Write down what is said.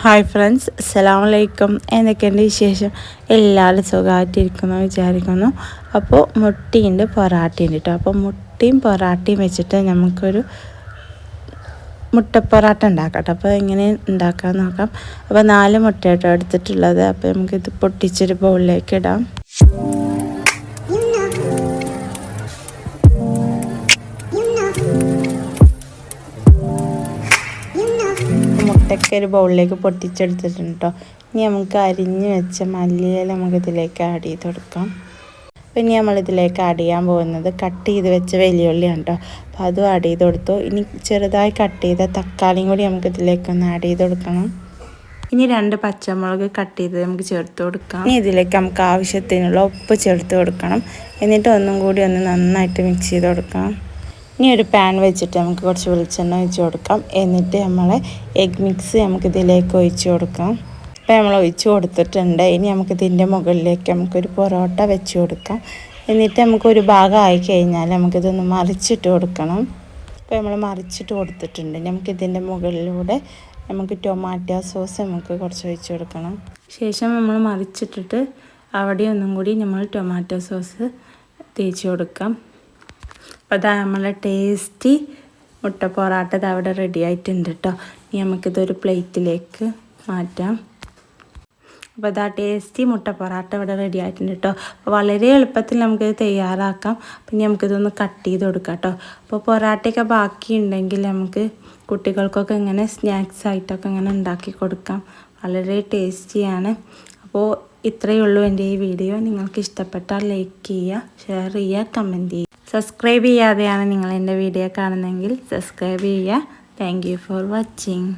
Hi friends അസ്സലാമു അലൈക്കും എന്തൊക്കെയുണ്ട് വിശേഷം? എല്ലാവരും സുഖമായിട്ടിരിക്കുന്നു വിചാരിക്കുന്നു. അപ്പോൾ മുട്ടിയുണ്ട് പൊറാട്ടയുണ്ട് കേട്ടോ അപ്പോൾ മുട്ടയും പൊറാട്ടയും വെച്ചിട്ട് നമുക്കൊരു മുട്ട പൊറാട്ട ഉണ്ടാക്കാം കേട്ടോ അപ്പോൾ എങ്ങനെ ഉണ്ടാക്കാൻ നോക്കാം. അപ്പോൾ നാല് മുട്ട കേട്ടോ എടുത്തിട്ടുള്ളത്. അപ്പോൾ നമുക്കിത് പൊട്ടിച്ചൊരു ബൗളിലേക്ക് ഇടാം. മുട്ടയ്ക്ക് ഒരു ബൗളിലേക്ക് പൊട്ടിച്ചെടുത്തിട്ടുണ്ട് കേട്ടോ ഇനി നമുക്ക് അരിഞ്ഞ് വെച്ച മല്ലിയില നമുക്ക് ഇതിലേക്ക് ആഡ് ചെയ്ത് കൊടുക്കാം. അപ്പോൾ ഇനി നമ്മളിതിലേക്ക് ആഡ് ചെയ്യാൻ പോകുന്നത് കട്ട് ചെയ്ത് വെച്ച വലിയുള്ളിയാണ് കേട്ടോ അപ്പോൾ അതും ആഡ് ചെയ്ത് കൊടുത്തു. ഇനി ചെറുതായി കട്ട് ചെയ്ത തക്കാളിയും കൂടി നമുക്ക് ഇതിലേക്ക് ഒന്ന് ആഡ് ചെയ്ത് കൊടുക്കണം. ഇനി രണ്ട് പച്ചമുളക് കട്ട് ചെയ്ത് നമുക്ക് ചേർത്ത് കൊടുക്കാം. ഇനി ഇതിലേക്ക് നമുക്ക് ആവശ്യത്തിനുള്ള ഉപ്പ് ചേർത്ത് കൊടുക്കണം. എന്നിട്ട് ഒന്നും കൂടി ഒന്ന് നന്നായിട്ട് മിക്സ് ചെയ്ത് കൊടുക്കാം. ഇനി ഒരു പാൻ വെച്ചിട്ട് നമുക്ക് കുറച്ച് വെളിച്ചെണ്ണ ഒഴിച്ച് കൊടുക്കാം. എന്നിട്ട് നമ്മൾ എഗ് മിക്സ് നമുക്ക് ഇതിലേക്ക് ഒഴിച്ച് കൊടുക്കാം. അപ്പോൾ നമ്മൾ ഒഴിച്ച് കൊടുത്തിട്ടുണ്ട്. ഇനി നമുക്ക് ഇതിന്റെ മുകളിലേക്ക് നമുക്കൊരു പൊറോട്ട വെച്ച് കൊടുക്കാം. എന്നിട്ട് നമുക്കൊരു ആയി കഴിഞ്ഞാൽ നമുക്കിതൊന്ന് മറിച്ചിട്ട് കൊടുക്കണം. അപ്പോൾ നമ്മൾ മറിച്ചിട്ട് കൊടുത്തിട്ടുണ്ട്. നമുക്കിതിന്റെ മുകളിലൂടെ നമുക്ക് ടൊമാറ്റോ സോസ് നമുക്ക് കുറച്ച് ഒഴിച്ച് കൊടുക്കണം. ശേഷം നമ്മൾ മറിച്ചിട്ടിട്ട് അവിടെ ഒന്നും കൂടി നമ്മൾ ടൊമാറ്റോ സോസ് തേച്ച് കൊടുക്കാം. അപ്പോൾ അതാ നമ്മളെ ടേസ്റ്റി മുട്ട പൊറാട്ട അവിടെ റെഡി ആയിട്ടുണ്ട് കേട്ടോ ഇനി നമുക്കിതൊരു പ്ലേറ്റിലേക്ക് മാറ്റാം. അപ്പോൾ അതാ ടേസ്റ്റി മുട്ട പൊറാട്ട ഇവിടെ റെഡി ആയിട്ടുണ്ട് കേട്ടോ അപ്പോൾ വളരെ എളുപ്പത്തിൽ നമുക്കിത് തയ്യാറാക്കാം. പിന്നെ നമുക്കിതൊന്ന് കട്ട് ചെയ്ത് കൊടുക്കാം കേട്ടോ അപ്പോൾ പൊറാട്ടയൊക്കെ ബാക്കിയുണ്ടെങ്കിൽ നമുക്ക് കുട്ടികൾക്കൊക്കെ ഇങ്ങനെ സ്നാക്സ് ആയിട്ടൊക്കെ ഇങ്ങനെ ഉണ്ടാക്കി കൊടുക്കാം. വളരെ ടേസ്റ്റിയാണ് അപ്പോൾ ഇത്രയേ ഉള്ളൂ എന്റെ ഈ വീഡിയോ. നിങ്ങൾക്ക് ഇഷ്ടപ്പെട്ടാൽ ലൈക്ക് ചെയ്യുക ഷെയർ ചെയ്യുക കമന്റ് ചെയ്യുക. സബ്സ്ക്രൈബ് ചെയ്യാതെയാണ് നിങ്ങൾ എന്റെ വീഡിയോ കാണുന്നതെങ്കിൽ സബ്സ്ക്രൈബ് ചെയ്യുക. Thank for watching